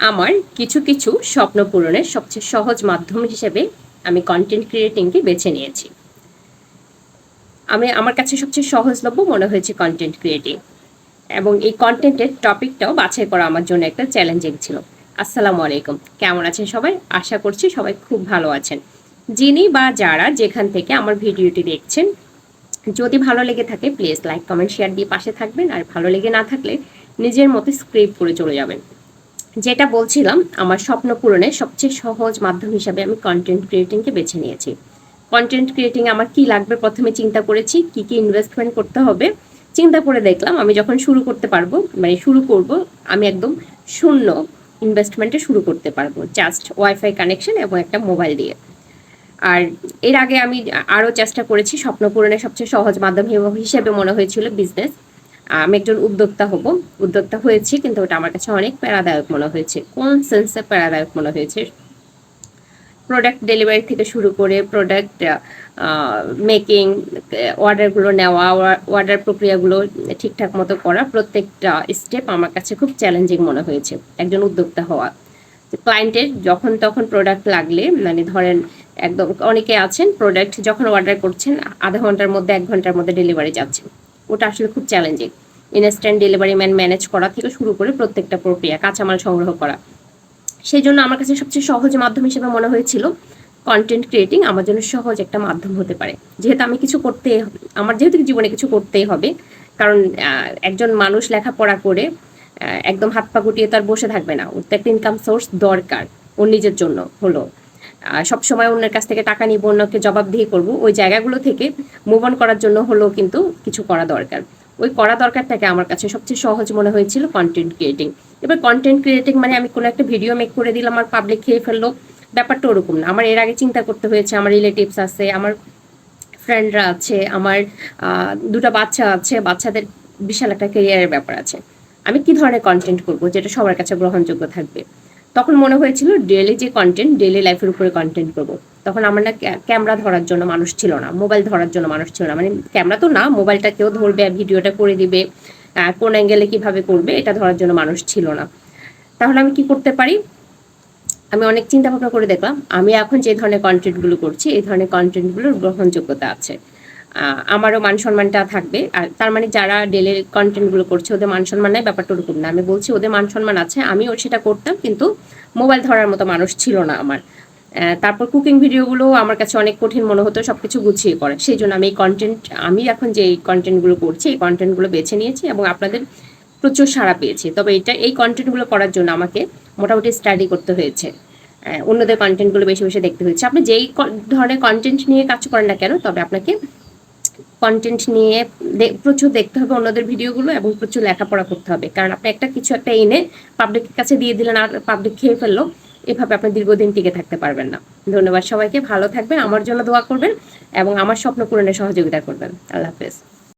আমার কিছু কিছু স্বপ্ন পূরণের সবচেয়ে সহজ মাধ্যম হিসেবে আমি কন্টেন্ট ক্রিয়েটিংকে বেছে নিয়েছি। আমি, আমার কাছে সবচেয়ে সহজলভ্য মনে হয়েছে কন্টেন্ট ক্রিয়েটিং এবং এই কন্টেন্টের টপিকটাও বাছাই করা আমার জন্য একটা চ্যালেঞ্জিং ছিল। আসসালামু আলাইকুম। কেমন আছেন সবাই? আশা করছি সবাই খুব ভালো আছেন। যিনি বা যারা যেখান থেকে আমার ভিডিওটি দেখছেন, যদি ভালো লেগে থাকে প্লিজ লাইক কমেন্ট শেয়ার দিয়ে পাশে থাকবেন। আর ভালো লেগে না থাকলে নিজের মতো স্ক্রিপ করে চলে যাবেন। যেটা বলছিলাম, আমার স্বপ্ন পূরণের সবচেয়ে সহজ মাধ্যম হিসাবে আমি কন্টেন্ট ক্রিয়েটিংকে বেছে নিয়েছি। কন্টেন্ট ক্রিয়েটিং আমার কি লাগবে প্রথমে চিন্তা করেছি, কি কি ইনভেস্টমেন্ট করতে হবে। চিন্তা করে দেখলাম, আমি যখন শুরু করতে পারব মানে শুরু করব, আমি একদম শূন্য ইনভেস্টমেন্টে শুরু করতে পারব জাস্ট ওয়াইফাই কানেকশন এবং একটা মোবাইল দিয়ে। আর এর আগে আমি আরও চেষ্টা করেছি, স্বপ্ন পূরণের সবচেয়ে সহজ মাধ্যম হিসেবে মনে হয়েছিল বিজনেস আমি একজন উদ্যোক্তা হব। উদ্যোক্তা হয়েছি কিন্তু ওটা আমার কাছে অনেক প্যারাদায়ক মনে হয়েছে। কোন সেন্সে প্যারাদায়ক মনে হয়েছে? প্রোডাক্ট ডেলিভারি থেকে শুরু করে প্রোডাক্ট মেকিং অর্ডারগুলো নেওয়া অর্ডার প্রক্রিয়াগুলো ঠিকঠাক মতো করা প্রত্যেকটা স্টেপ আমার কাছে খুব চ্যালেঞ্জিং মনে হয়েছে একজন উদ্যোক্তা হওয়া। ক্লায়েন্টের যখন তখন প্রোডাক্ট লাগলে মানে ধরেন একদম অনেকে আছেন প্রোডাক্ট যখন অর্ডার করছেন, আধা ঘণ্টার মধ্যে, এক ঘণ্টার মধ্যে ডেলিভারি যাচ্ছে। ওটা আসলে খুব challenging instant delivery man manage করা থেকে শুরু করে প্রত্যেকটা প্রক্রিয়া, কাঁচামাল সংগ্রহ করা। সেই জন্য আমার কাছে সবচেয়ে সহজ মাধ্যম হিসেবে মনে হয়েছিল কন্টেন্ট ক্রিয়েটিং আমার জন্য সহজ একটা মাধ্যম হতে পারে। যেহেতু আমি কিছু করতে, আমার যেহেতু জীবনে কিছু করতেই হবে, কারণ একজন মানুষ লেখাপড়া করে একদম হাত পা গুটিয়ে তার বসে থাকবে না। ওর তো একটা ইনকাম সোর্স দরকার, ওর নিজের জন্য হলো। সবসময় অন্যের কাছ থেকে টাকা নিব, অন্যকে জবাবদিহি করব, ওই জায়গাগুলো থেকে মুভ অন করার জন্য হলেও কিন্তু কিছু করা দরকার। ওই করা দরকারটাকে আমার কাছে সবচেয়ে সহজ মনে হয়েছিল কন্টেন্ট ক্রিয়েটিং এবার কন্টেন্ট ক্রিয়েটিং মানে আমি কোনো একটা ভিডিও মেক করে দিলাম আর পাবলিক খেয়ে ফেলল। ব্যাপারটা ওরকম না। আমার এর আগে চিন্তা করতে হয়েছে, আমার রিলেটিভস আছে, আমার ফ্রেন্ডরা আছে, আমার দুটো বাচ্চা আছে, বাচ্চাদের বিশাল একটা কেরিয়ারের ব্যাপার আছে। আমি কি ধরনের কন্টেন্ট করব যেটা সবার কাছে গ্রহণযোগ্য থাকবে? তখন মনে হয়েছিল ডেলি যে কন্টেন্ট ডেলি লাইফের উপরে কন্টেন্ট করব। তখন আমার না ক্যামেরা ধরার জন্য মানুষ ছিল না মোবাইল ধরার জন্য মানুষ ছিল না। মানে ক্যামেরা তো না মোবাইলটা কেউ ধরবে ভিডিওটা করে দিবে কোন অ্যাঙ্গেলে কীভাবে করবে, এটা ধরার জন্য মানুষ ছিল না। তাহলে আমি কি করতে পারি? আমি অনেক চিন্তা ভাবনা করে দেখলাম, আমি এখন যে ধরনের কন্টেন্টগুলো করছি, এই ধরনের কন্টেন্টগুলোর গ্রহণযোগ্যতা আছে। আমারও মান সম্মানটা থাকবে। আর তার মানে যারা ডেলি কন্টেন্টগুলো করছে, ওদের মান সম্মান নেই, ব্যাপারটা ওরকম না। আমি বলছি, ওদের মান সম্মান আছে, আমিও সেটা করতাম, কিন্তু মোবাইল ধরার মতো মানুষ ছিল না আমার। তারপর কুকিং ভিডিওগুলো আমার কাছে অনেক কঠিন মনে হতো সব কিছু গুছিয়ে করে সেই জন্য আমি এই কন্টেন্ট আমি এখন যে এই কন্টেন্টগুলো করছি, এই কন্টেন্টগুলো বেছে নিয়েছি এবং আপনাদের প্রচুর সাড়া পেয়েছি। তবে এটা, এই কন্টেন্টগুলো করার জন্য আমাকে মোটামুটি স্টাডি করতে হয়েছে। অন্যদের কন্টেন্টগুলো বেশি বেশি দেখতে হয়েছে। আপনি যেই ধরনের কন্টেন্ট নিয়ে কাজ করেন না কেন, তবে আপনাকে কন্টেন্ট নিয়ে প্রচুর দেখতে হবে অন্যদের ভিডিওগুলো এবং প্রচুর লেখাপড়া করতে হবে। কারণ আপনি একটা কিছু একটা এনে পাবলিকের কাছে দিয়ে দিলেন আর পাবলিক খেয়ে ফেলল, এভাবে আপনি দীর্ঘদিন টিকে থাকতে পারবেন না। ধন্যবাদ সবাইকে, ভালো থাকবেন, আমার জন্য দোয়া করবেন এবং আমার স্বপ্ন পূরণে সহযোগিতা করবেন। আল্লাহ হাফেজ।